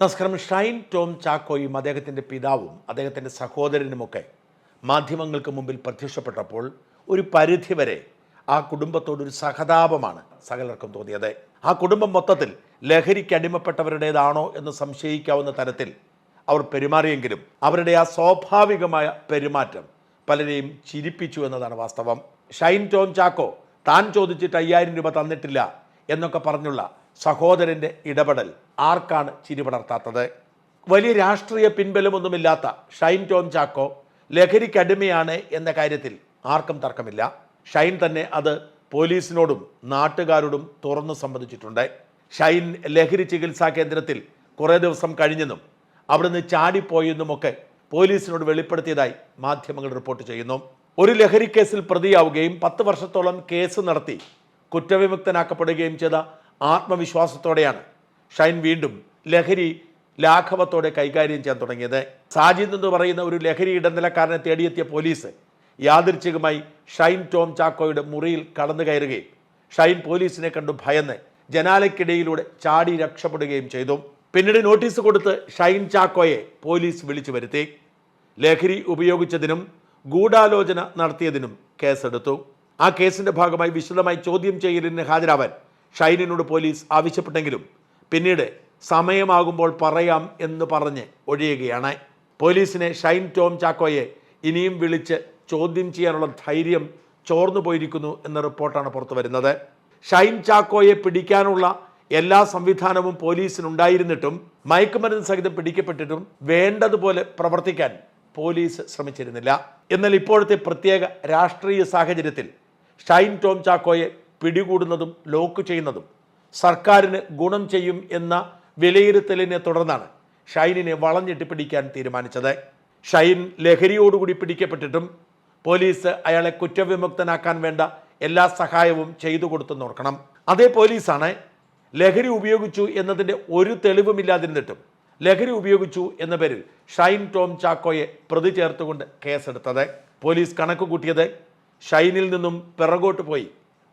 നമസ്കാരം. ഷൈൻ ടോം ചാക്കോയും അദ്ദേഹത്തിന്റെ പിതാവും അദ്ദേഹത്തിന്റെ സഹോദരനുമൊക്കെ മാധ്യമങ്ങൾക്ക് മുമ്പിൽ പ്രത്യക്ഷപ്പെട്ടപ്പോൾ ഒരു പരിധിവരെ ആ കുടുംബത്തോടൊരു സഹതാപമാണ് സകലർക്കും തോന്നിയത്. ആ കുടുംബം മൊത്തത്തിൽ ലഹരിക്ക് അടിമപ്പെട്ടവരുടേതാണോ എന്ന് സംശയിക്കാവുന്ന തരത്തിൽ അവർ പെരുമാറിയെങ്കിലും അവരുടെ ആ സ്വാഭാവികമായ പെരുമാറ്റം പലരെയും ചിരിപ്പിച്ചു എന്നതാണ് വാസ്തവം. ഷൈൻ ടോം ചാക്കോ താൻ ചോദിച്ചിട്ട് അയ്യായിരം രൂപ തന്നിട്ടില്ല എന്നൊക്കെ പറഞ്ഞുള്ള സഹോദരന്റെ ഇടപെടൽ ആർക്കാണ് ചിരി പടർത്താത്തത്? വലിയ രാഷ്ട്രീയ പിൻബലമൊന്നുമില്ലാത്ത ഷൈൻ ടോം ചാക്കോ ലഹരിക്ക് അടിമയാണ് എന്ന കാര്യത്തിൽ ആർക്കും തർക്കമില്ല. ഷൈൻ തന്നെ അത് പോലീസിനോടും നാട്ടുകാരോടും തുറന്നു സംബന്ധിച്ചിട്ടുണ്ട്. ഷൈൻ ലഹരി ചികിത്സാ കേന്ദ്രത്തിൽ കുറേ ദിവസം കഴിഞ്ഞെന്നും അവിടുന്ന് ചാടിപ്പോയെന്നുമൊക്കെ പോലീസിനോട് വെളിപ്പെടുത്തിയതായി മാധ്യമങ്ങൾ റിപ്പോർട്ട് ചെയ്യുന്നു. ഒരു ലഹരി കേസിൽ പ്രതിയാവുകയും പത്ത് വർഷത്തോളം കേസ് നടത്തി കുറ്റവിമുക്തനാക്കപ്പെടുകയും ചെയ്ത ആത്മവിശ്വാസത്തോടെയാണ് ഷൈൻ വീണ്ടും ലഹരി ലാഘവത്തോടെ കൈകാര്യം ചെയ്യാൻ തുടങ്ങിയത്. സാജിദ് എന്ന് പറയുന്ന ഒരു ലഹരി ഇടനിലക്കാരനെ തേടിയെത്തിയ പോലീസ് യാദൃച്ഛികമായി ഷൈൻ ടോം ചാക്കോയുടെ മുറിയിൽ കടന്നു കയറുകയും ഷൈൻ പോലീസിനെ കണ്ടു ഭയന്ന് ജനാലയ്ക്കിടയിലൂടെ ചാടി രക്ഷപ്പെടുകയും ചെയ്തു. പിന്നീട് നോട്ടീസ് കൊടുത്ത് ഷൈൻ ചാക്കോയെ പോലീസ് വിളിച്ചു വരുത്തി. ലഹരി ഉപയോഗിച്ചതിനും ഗൂഢാലോചന നടത്തിയതിനും കേസെടുത്തു. ആ കേസിന്റെ ഭാഗമായി വിശദമായി ചോദ്യം ചെയ്യലിന് ഹാജരാവാൻ ഷൈനിനോട് പോലീസ് ആവശ്യപ്പെട്ടെങ്കിലും പിന്നീട് സമയമാകുമ്പോൾ പറയാം എന്ന് പറഞ്ഞ് ഒഴിയുകയാണ്. പോലീസിനെ ഷൈൻ ടോം ചാക്കോയെ ഇനിയും വിളിച്ച് ചോദ്യം ചെയ്യാനുള്ള ധൈര്യം ചോർന്നു പോയിരിക്കുന്നു എന്ന റിപ്പോർട്ടാണ് പുറത്തു വരുന്നത്. ഷൈൻ ചാക്കോയെ പിടിക്കാനുള്ള എല്ലാ സംവിധാനവും പോലീസിനുണ്ടായിരുന്നിട്ടും മയക്കുമരുന്ന് സഹിതം പിടിക്കപ്പെട്ടിട്ടും വേണ്ടതുപോലെ പ്രവർത്തിക്കാൻ പോലീസ് ശ്രമിച്ചിരുന്നില്ല. എന്നാൽ ഇപ്പോഴത്തെ പ്രത്യേക രാഷ്ട്രീയ സാഹചര്യത്തിൽ ഷൈൻ ടോം ചാക്കോയെ പിടികൂടുന്നതും ലോക്ക് ചെയ്യുന്നതും. സർക്കാരിന് ഗുണം ചെയ്യും എന്ന വിലയിരുത്തലിനെ തുടർന്നാണ് ഷൈനിനെ വളഞ്ഞിട്ട് പിടിക്കാൻ തീരുമാനിച്ചത്. ഷൈൻ ലഹരിയോടുകൂടി പിടിക്കപ്പെട്ടിട്ടും പോലീസ് അയാളെ കുറ്റവിമുക്തനാക്കാൻ വേണ്ട എല്ലാ സഹായവും ചെയ്തു കൊടുത്തെന്ന് ഓർക്കണം. അതേ പോലീസാണ് ലഹരി ഉപയോഗിച്ചു എന്നതിന്റെ ഒരു തെളിവുമില്ലാതിരുന്നിട്ടും ലഹരി ഉപയോഗിച്ചു എന്ന പേരിൽ ഷൈൻ ടോം ചാക്കോയെ പ്രതി ചേർത്തുകൊണ്ട് കേസെടുത്തത്. പോലീസ് കണക്ക് കൂട്ടിയത് ഷൈനിൽ നിന്നും പിറകോട്ട് പോയി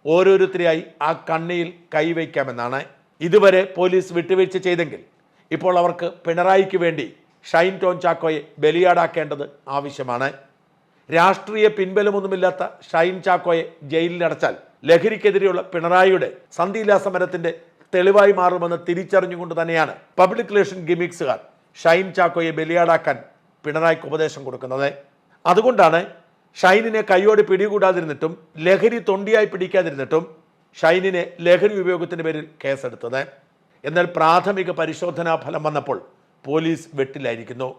ഓരോരുത്തരെയായി ആ കണ്ണിയിൽ കൈവയ്ക്കാമെന്നാണ് ഇതുവരെ പോലീസ് വിട്ടുവീഴ്ച ചെയ്തെങ്കിൽ ഇപ്പോൾ അവർക്ക് പിണറായിക്ക് വേണ്ടി ഷൈൻ ടോൺ ചാക്കോയെ ബലിയാടാക്കേണ്ടത് ആവശ്യമാണ്. രാഷ്ട്രീയ പിൻബലമൊന്നുമില്ലാത്ത ഷൈൻ ചാക്കോയെ ജയിലിലടച്ചാൽ ലഹരിക്കെതിരെയുള്ള പിണറായിയുടെ സന്ധിയില്ലാ സമരത്തിന്റെ തെളിവായി മാറുമെന്ന് തിരിച്ചറിഞ്ഞുകൊണ്ട് തന്നെയാണ് പബ്ലിക് റിലേഷൻ ഗിമിക്സുകാർ ഷൈൻ ചാക്കോയെ ബലിയാടാക്കാൻ പിണറായിക്ക് ഉപദേശം കൊടുക്കുന്നത്. അതുകൊണ്ടാണ് ഷൈനിനെ കൈയോട് പിടികൂടാതിരുന്നിട്ടും ലഹരി തൊണ്ടിയായി പിടിക്കാതിരുന്നിട്ടും ഷൈനിനെ ലഹരി ഉപയോഗത്തിന്റെ പേരിൽ കേസെടുത്തത്. എന്നാൽ പ്രാഥമിക പരിശോധനാ ഫലം വന്നപ്പോൾ പോലീസ് വെട്ടിലായിരിക്കുന്നു.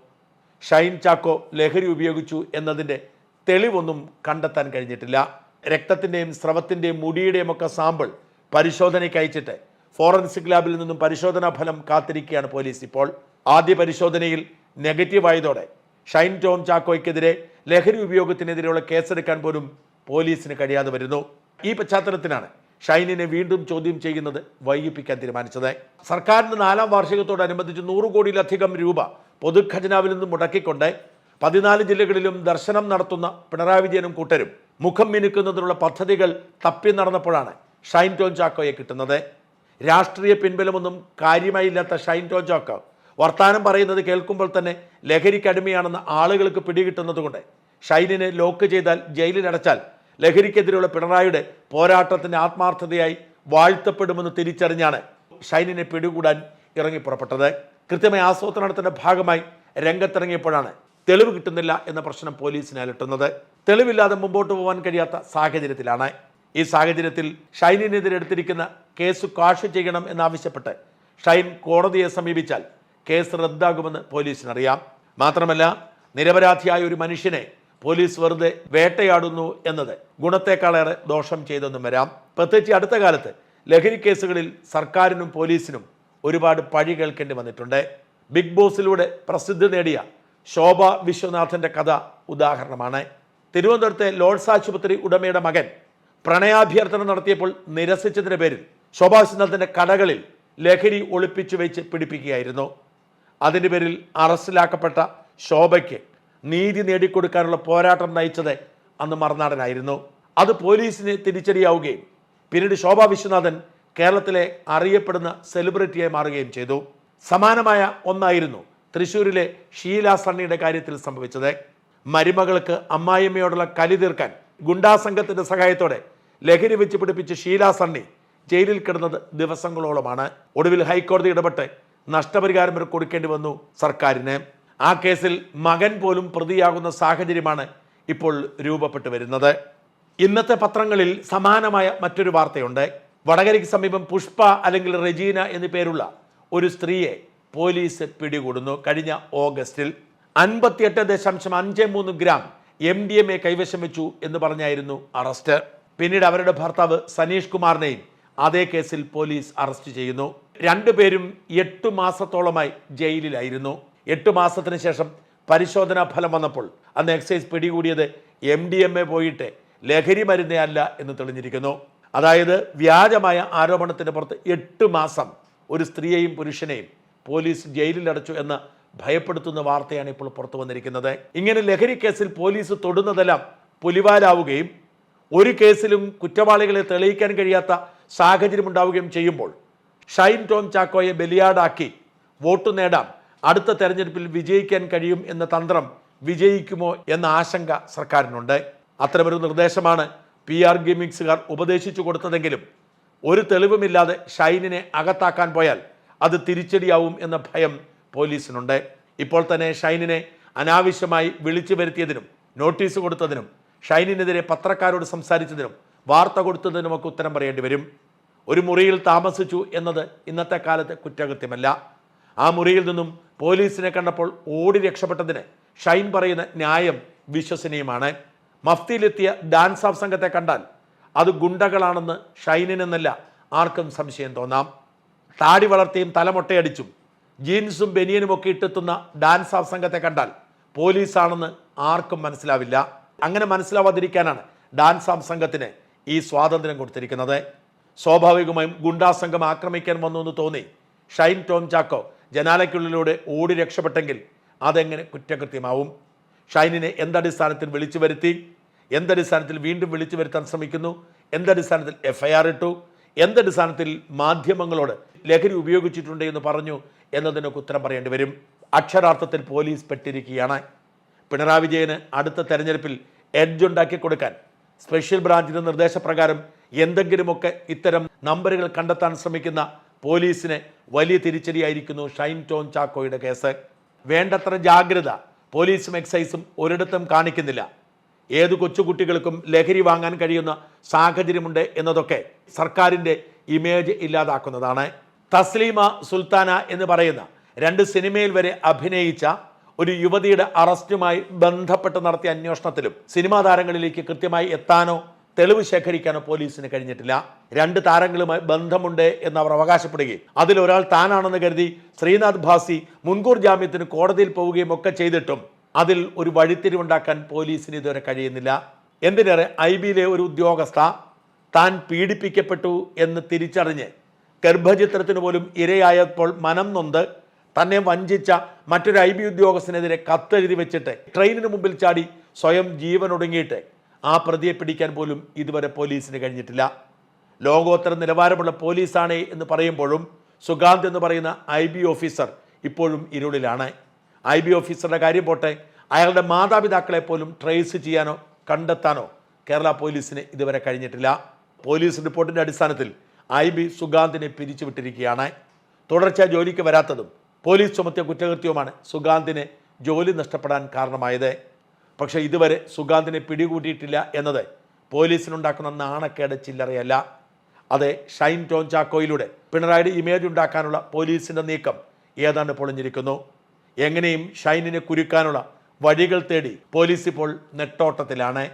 ഷൈൻ ചാക്കോ ലഹരി ഉപയോഗിച്ചു എന്നതിന്റെ തെളിവൊന്നും കണ്ടെത്താൻ കഴിഞ്ഞിട്ടില്ല. രക്തത്തിന്റെയും സ്രവത്തിന്റെയും മുടിയുടെയും ഒക്കെ സാമ്പിൾ പരിശോധനയ്ക്ക് അയച്ചിട്ട് ഫോറൻസിക് ലാബിൽ നിന്നും പരിശോധനാ ഫലം കാത്തിരിക്കുകയാണ് പോലീസ് ഇപ്പോൾ. ആദ്യ പരിശോധനയിൽ നെഗറ്റീവായതോടെ ഷൈൻ ടോം ചാക്കോയ്ക്കെതിരെ ലഹരി ഉപയോഗത്തിനെതിരെയുള്ള കേസെടുക്കാൻ പോലും പോലീസിന് കഴിയാതെ വരുന്നു. ഈ പശ്ചാത്തലത്തിലാണ് ഷൈനിനെ വീണ്ടും ചോദ്യം ചെയ്യുന്നത് വൈകിപ്പിക്കാൻ തീരുമാനിച്ചത്. സർക്കാരിന്റെ നാലാം വാർഷികത്തോടനുബന്ധിച്ച് നൂറ് കോടിയിലധികം രൂപ പൊതുഖജനാവിൽ നിന്നും മുടക്കിക്കൊണ്ട് പതിനാല് ജില്ലകളിലും ദർശനം നടത്തുന്ന പിണറായി വിജയനും കൂട്ടരും മുഖം മിനുക്കുന്നതിനുള്ള പദ്ധതികൾ തപ്പി നടന്നപ്പോഴാണ് ഷൈൻ ടോൺ ചാക്കോയെ കിട്ടുന്നത്. രാഷ്ട്രീയ പിൻബലമൊന്നും കാര്യമായില്ലാത്ത ഷൈൻ ടോൺ ചാക്കോ വർത്താനം പറയുന്നത് കേൾക്കുമ്പോൾ തന്നെ ലഹരിക്ക് അടിമയാണെന്ന് ആളുകൾക്ക് പിടികിട്ടുന്നതുകൊണ്ട് ഷൈനിനെ ലോക്ക് ചെയ്താൽ ജയിലിലടച്ചാൽ ലഹരിക്കെതിരെയുള്ള പിണറായിയുടെ പോരാട്ടത്തിന്റെ ആത്മാർത്ഥതയായി വാഴ്ത്തപ്പെടുമെന്ന് തിരിച്ചറിഞ്ഞാണ് ഷൈനിനെ പിടികൂടാൻ ഇറങ്ങി പുറപ്പെട്ടത്. കൃത്യമായ ആസൂത്രണത്തിന്റെ ഭാഗമായി രംഗത്തിറങ്ങിയപ്പോഴാണ് തെളിവ് കിട്ടുന്നില്ല എന്ന പ്രശ്നം പോലീസിനെ അലട്ടുന്നത്. തെളിവില്ലാതെ മുമ്പോട്ട് പോകാൻ കഴിയാത്ത സാഹചര്യത്തിലാണ്. ഈ സാഹചര്യത്തിൽ ഷൈനിനെതിരെ എടുത്തിരിക്കുന്ന കേസ് കാഷ് ചെയ്യണം എന്നാവശ്യപ്പെട്ട് ഷൈൻ കോടതിയെ സമീപിച്ചാൽ കേസ് റദ്ദാകുമെന്ന് പോലീസിനറിയാം. മാത്രമല്ല നിരപരാധിയായ ഒരു മനുഷ്യനെ പോലീസ് വെറുതെ വേട്ടയാടുന്നു എന്നത് ഗുണത്തെക്കാളേറെ ദോഷം ചെയ്തെന്നും വരാം. പ്രത്യേകിച്ച് അടുത്ത കാലത്ത് ലഹരി കേസുകളിൽ സർക്കാരിനും പോലീസിനും ഒരുപാട് പഴി കേൾക്കേണ്ടി വന്നിട്ടുണ്ട്. ബിഗ് ബോസിലൂടെ പ്രസിദ്ധി നേടിയ ശോഭ വിശ്വനാഥന്റെ കഥ ഉദാഹരണമാണ്. തിരുവനന്തപുരത്തെ ലോഡ്സ് ആശുപത്രി ഉടമയുടെ മകൻ പ്രണയാഭ്യർത്ഥന നടത്തിയപ്പോൾ നിരസിച്ചതിന്റെ പേരിൽ ശോഭാ വിശ്വനാഥന്റെ കടകളിൽ ലഹരി ഒളിപ്പിച്ചു വെച്ച് പിടിപ്പിക്കുകയായിരുന്നു. അതിന്റെ പേരിൽ അറസ്റ്റിലാക്കപ്പെട്ട ശോഭയ്ക്ക് നീതി നേടിക്കൊടുക്കാനുള്ള പോരാട്ടം നയിച്ചത് അന്ന് മറുനാടനായിരുന്നു. അത് പോലീസിന് തിരിച്ചടിയാവുകയും പിന്നീട് ശോഭ വിശ്വനാഥൻ കേരളത്തിലെ അറിയപ്പെടുന്ന സെലിബ്രിറ്റിയായി മാറുകയും ചെയ്തു. സമാനമായ ഒന്നായിരുന്നു തൃശ്ശൂരിലെ ഷീല സണ്ണിയുടെ കാര്യത്തിൽ സംഭവിച്ചത്. മരുമകൾക്ക് അമ്മായിയമ്മയോടുള്ള കലി തീർക്കാൻ ഗുണ്ടാസംഘത്തിന്റെ സഹായത്തോടെ ലഹരി വെച്ച് പിടിപ്പിച്ച് ഷീല സണ്ണി ജയിലിൽ കിടന്നത് ദിവസങ്ങളോളമാണ്. ഒടുവിൽ ഹൈക്കോടതി ഇടപെട്ട് നഷ്ടപരിഹാരം വരെ കൊടുക്കേണ്ടി വന്നു സർക്കാരിന്. ആ കേസിൽ മകൻ പോലും പ്രതിയാകുന്ന സാഹചര്യമാണ് ഇപ്പോൾ രൂപപ്പെട്ടു വരുന്നത്. ഇന്നത്തെ പത്രങ്ങളിൽ സമാനമായ മറ്റൊരു വാർത്തയുണ്ട്. വടകരയ്ക്ക് സമീപം പുഷ്പ അല്ലെങ്കിൽ റെജീന എന്നു പേരുള്ള ഒരു സ്ത്രീയെ പോലീസ് പിടികൂടുന്നു കഴിഞ്ഞ ഓഗസ്റ്റിൽ. അൻപത്തിയെട്ട് ദശാംശം അഞ്ച് മൂന്ന് gram M D M A കൈവശം വെച്ചു എന്ന് പറഞ്ഞായിരുന്നു അറസ്റ്റ്. പിന്നീട് അവരുടെ ഭർത്താവ് സനീഷ് കുമാറിനെയും അതേ കേസിൽ പോലീസ് അറസ്റ്റ് ചെയ്യുന്നു. രണ്ടുപേരും എട്ട് മാസത്തോളമായി ജയിലിലായിരുന്നു. എട്ട് മാസത്തിന് ശേഷം പരിശോധനാ ഫലം വന്നപ്പോൾ അന്ന് എക്സൈസ് പിടികൂടിയത് എം ഡി എം എ പോയിട്ട് ലഹരി മരുന്നേ അല്ല എന്ന് തെളിഞ്ഞിരിക്കുന്നു. അതായത് വ്യാജമായ ആരോപണത്തിന് പുറത്ത് എട്ട് മാസം ഒരു സ്ത്രീയെയും പുരുഷനെയും പോലീസ് ജയിലിലടച്ചു എന്ന ഭയപ്പെടുത്തുന്ന വാർത്തയാണ് ഇപ്പോൾ പുറത്തു വന്നിരിക്കുന്നത്. ഇങ്ങനെ ലഹരി കേസിൽ പോലീസ് തൊടുന്നതെല്ലാം പുലിവാലാവുകയും ഒരു കേസിലും കുറ്റവാളികളെ തെളിയിക്കാൻ കഴിയാത്ത സാഹചര്യം ഉണ്ടാവുകയും ചെയ്യുമ്പോൾ ഷൈൻ ടോം ചാക്കോയെ ബലിയാടാക്കി വോട്ട് നേടാം. അടുത്ത തെരഞ്ഞെടുപ്പിൽ വിജയിക്കാൻ കഴിയും എന്ന തന്ത്രം വിജയിക്കുമോ എന്ന ആശങ്ക സർക്കാരിനുണ്ട്. അത്തരമൊരു നിർദ്ദേശമാണ് പി ആർ ഗെയിമിങ്സുകാർ ഉപദേശിച്ചു കൊടുത്തതെങ്കിലും ഒരു തെളിവുമില്ലാതെ ഷൈനിനെ അകത്താക്കാൻ പോയാൽ അത് തിരിച്ചടിയാവും എന്ന ഭയം പോലീസിനുണ്ട്. ഇപ്പോൾ തന്നെ ഷൈനിനെ അനാവശ്യമായി വിളിച്ചു വരുത്തിയതിനും നോട്ടീസ് കൊടുത്തതിനും ഷൈനിനെതിരെ പത്രക്കാരോട് സംസാരിച്ചതിനും വാർത്ത കൊടുത്തതിനുമൊക്കെ ഉത്തരം പറയേണ്ടി വരും. ഒരു മുറിയിൽ താമസിച്ചു എന്നത് ഇന്നത്തെ കാലത്ത് കുറ്റകൃത്യമല്ല. ആ മുറിയിൽ നിന്നും പോലീസിനെ കണ്ടപ്പോൾ ഓടി രക്ഷപ്പെട്ടതിന് ഷൈൻ പറയുന്ന ന്യായം വിശ്വസനീയമാണ്. മഫ്തിയിലെത്തിയ ഡാൻസ് ഓഫ് സംഘത്തെ കണ്ടാൽ അത് ഗുണ്ടകളാണെന്ന് ഷൈനിനെന്നല്ല ആർക്കും സംശയം തോന്നാം. താടി വളർത്തിയും തലമൊട്ടയടിച്ചും ജീൻസും ബനിയനും ഒക്കെ ഇട്ടെത്തുന്ന ഡാൻസ് ഓഫ് സംഘത്തെ കണ്ടാൽ പോലീസാണെന്ന് ആർക്കും മനസ്സിലാവില്ല. അങ്ങനെ മനസ്സിലാവാതിരിക്കാനാണ് ഡാൻസ് ഓഫ് സംഘത്തിന് ഈ സ്വാതന്ത്ര്യം കൊടുത്തിരിക്കുന്നത്. സ്വാഭാവികമായും ഗുണ്ടാസംഘം ആക്രമിക്കാൻ വന്നു എന്ന് തോന്നി. ഷൈൻ ടോം ചാക്കോ ജനാലയ്ക്കുള്ളിലൂടെ ഓടി രക്ഷപ്പെട്ടെങ്കിൽ അതെങ്ങനെ കുറ്റകൃത്യമാവും? ഷൈനിനെ എന്തടിസ്ഥാനത്തിൽ വിളിച്ചു വരുത്തി? എന്തടിസ്ഥാനത്തിൽ വീണ്ടും വിളിച്ചു വരുത്താൻ ശ്രമിക്കുന്നു? എന്തടിസ്ഥാനത്തിൽ എഫ് ഐ ആർ ഇട്ടു? എന്തടിസ്ഥാനത്തിൽ മാധ്യമങ്ങളോട് ലഹരി ഉപയോഗിച്ചിട്ടുണ്ട് എന്ന് പറഞ്ഞു എന്നതിനൊക്കെ ഉത്തരം പറയേണ്ടി വരും. അക്ഷരാർത്ഥത്തിൽ പോലീസ് പെട്ടിരിക്കുകയാണ്. പിണറായി വിജയന് അടുത്ത തെരഞ്ഞെടുപ്പിൽ എഡ്ജ് ഉണ്ടാക്കി കൊടുക്കാൻ സ്പെഷ്യൽ ബ്രാഞ്ചിന്റെ നിർദ്ദേശപ്രകാരം എന്തെങ്കിലുമൊക്കെ ഇത്തരം നമ്പറുകൾ കണ്ടെത്താൻ ശ്രമിക്കുന്ന പോലീസിന് വലിയ തിരിച്ചടിയായിരിക്കുന്നു ഷൈൻ ടോൺ ചാക്കോയുടെ കേസ്. വേണ്ടത്ര ജാഗ്രത പോലീസും എക്സൈസും ഒരിടത്തും കാണിക്കുന്നില്ല. ഏത് കൊച്ചുകുട്ടികൾക്കും ലഹരി വാങ്ങാൻ കഴിയുന്ന സാഹചര്യമുണ്ട് എന്നതൊക്കെ സർക്കാരിന്റെ ഇമേജ് ഇല്ലാതാക്കുന്നതാണ്. തസ്ലീമ സുൽത്താന എന്ന് പറയുന്ന രണ്ട് സിനിമയിൽ വരെ അഭിനയിച്ച ഒരു യുവതിയുടെ അറസ്റ്റുമായി ബന്ധപ്പെട്ട് നടത്തിയ അന്വേഷണത്തിലും സിനിമാ താരങ്ങളിലേക്ക് കൃത്യമായി എത്താനോ തെളിവ് ശേഖരിക്കാനോ പോലീസിന് കഴിഞ്ഞിട്ടില്ല. രണ്ട് താരങ്ങളുമായി ബന്ധമുണ്ട് എന്ന് അവർ അവകാശപ്പെടുകയും അതിലൊരാൾ താനാണെന്ന് കരുതി ശ്രീനാഥ് ഭാസി മുൻകൂർ ജാമ്യത്തിന് കോടതിയിൽ പോവുകയും ഒക്കെ ചെയ്തിട്ടും അതിൽ ഒരു വഴിത്തിരിവുണ്ടാക്കാൻ പോലീസിന് ഇതുവരെ കഴിയുന്നില്ല. എന്തിനേറെ ഐ ബിയിലെ ഒരു ഉദ്യോഗസ്ഥ താൻ പീഡിപ്പിക്കപ്പെട്ടു എന്ന് തിരിച്ചറിഞ്ഞ് ഗർഭചിത്രത്തിന് പോലും ഇരയായപ്പോൾ മനം നൊന്ത് തന്നെ വഞ്ചിച്ച മറ്റൊരു ഐ ബി ഉദ്യോഗസ്ഥനെതിരെ കത്തെഴുതി വെച്ചിട്ട് ട്രെയിനിന് മുമ്പിൽ ചാടി സ്വയം ജീവനൊടുങ്ങിയിട്ട് ആ പ്രതിയെ പിടിക്കാൻ പോലും ഇതുവരെ പോലീസിന് കഴിഞ്ഞിട്ടില്ല. ലോകോത്തര നിലവാരമുള്ള പോലീസാണ് എന്ന് പറയുമ്പോഴും സുഗാന്ത് എന്ന് പറയുന്ന ഐ ബി ഓഫീസർ ഇപ്പോഴും ഇരുളിലാണ്. ഐ ബി ഓഫീസറുടെ കാര്യം പോട്ടെ അയാളുടെ മാതാപിതാക്കളെ പോലും ട്രേസ് ചെയ്യാനോ കണ്ടെത്താനോ കേരള പോലീസിന് ഇതുവരെ കഴിഞ്ഞിട്ടില്ല. പോലീസ് റിപ്പോർട്ടിന്റെ അടിസ്ഥാനത്തിൽ ഐ ബി സുഗാന്തിനെ പിരിച്ചുവിട്ടിരിക്കുകയാണ്. തുടർച്ച ജോലിക്ക് വരാത്തതും പോലീസ് ചുമത്തിയ കുറ്റകൃത്യവുമാണ് സുഗാന്തിന് ജോലി നഷ്ടപ്പെടാൻ കാരണമായത്. പക്ഷേ ഇതുവരെ സുഗാന്തിനെ പിടികൂടിയിട്ടില്ല എന്നത് പോലീസിനുണ്ടാക്കുന്ന നാണക്കേട് ചില്ലറയല്ല. അത് ഷൈൻ ടോൺ ചാക്കോയിലൂടെ പിണറായിയുടെ ഇമേജ് ഉണ്ടാക്കാനുള്ള പോലീസിന്റെ നീക്കം ഏതാണ്ട് പൊളിഞ്ഞിരിക്കുന്നു. എങ്ങനെയും ഷൈനിനെ കുരുക്കാനുള്ള വഴികൾ തേടി പോലീസ് ഇപ്പോൾ നെട്ടോട്ടത്തിലാണ്.